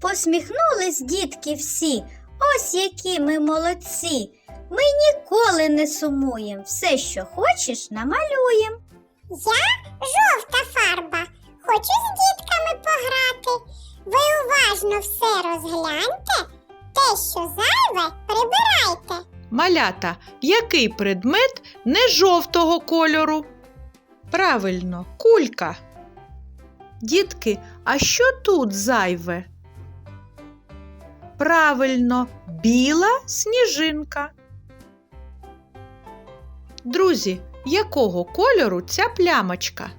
посміхнулись дітки всі. Ось які ми молодці. Ми ніколи не сумуємо. Все, що хочеш, намалюєм. Я жовта фарба. Хочу з дітками пограти. Ви уважно все розгляньте. Те, що зайве, прибирайте. Малята, який предмет не жовтого кольору? Правильно, кулька. Дітки, а що тут зайве? Правильно, біла сніжинка. Друзі, якого кольору ця плямочка?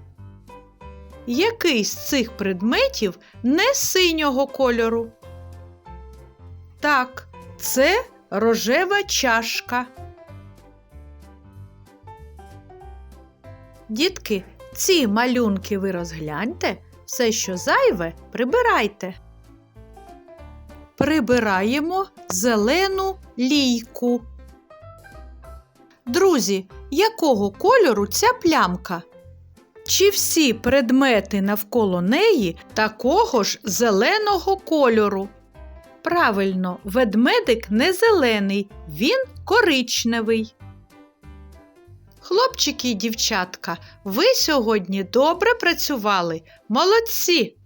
Який з цих предметів не синього кольору? Так, це рожева чашка. Дітки, ці малюнки ви розгляньте, все, що зайве, прибирайте. Прибираємо зелену лійку. Друзі, якого кольору ця плямка? Чи всі предмети навколо неї такого ж зеленого кольору? Правильно, ведмедик не зелений, він коричневий. Хлопчики і дівчатка, ви сьогодні добре працювали. Молодці!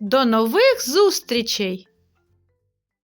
До нових зустрічей!